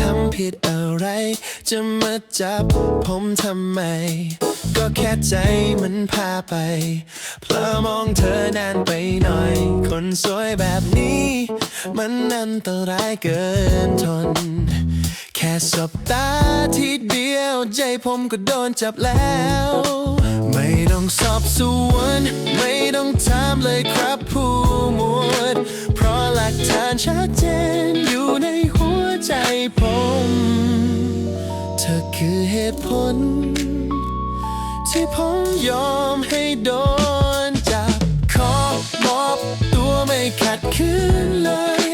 ทำผิดอะไร จะมาจับผมทำไม ก็แค่ใจมันพาไป เพลอมองเธอนานไปหน่อย คนสวยแบบนี้ มันอันตรายเกินทน แค่สบตาทีเดียว ใจผมก็โดนจับแล้ว ไม่ต้องสอบสวนไม่ต้องถามเลยครับผู้หมวด เพราะหลักฐานชัดเจน ตุผล ที่ผมยอมให้โดนจับขอมอบตัวไม่ขัดขืนเลย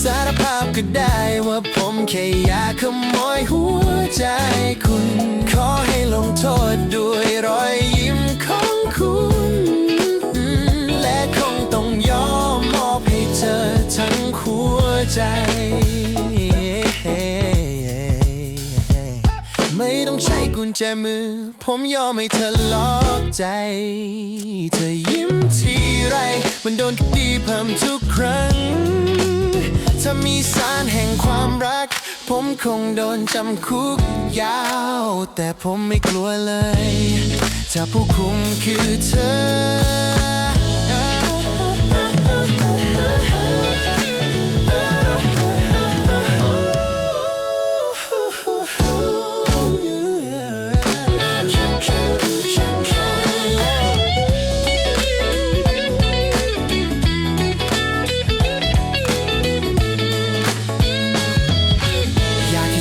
สารภาพก็ได้ว่าผมแค่อยากขโมยหัวใจคุณ ขอให้ลงโทษด้วย ต้องใช้กุญแจมือ ผมยอมให้เธอล็อกใจ เธอยิ้มทีไร มันโดนดีเพิ่มทุกครั้ง ถ้ามีสารแห่งความรัก ผมคงโดนจำคุกยาว แต่ผมไม่กลัวเลย ถ้าผู้คุมคือเธอ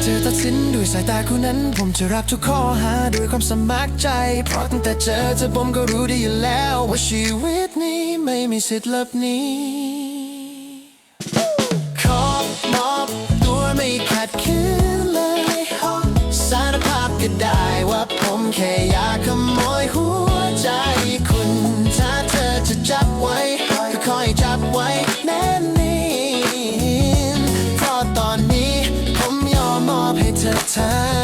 เธอตัดสินด้วยสายตาคู่นั้น ผมจะรับทุกข้อหาด้วยความสมัครใจ เพราะตั้งแต่เจอเธอผมก็รู้ดีอยู่แล้ว ว่าชีวิตนี้ไม่มีสิทธิ์ลับนี้ งเ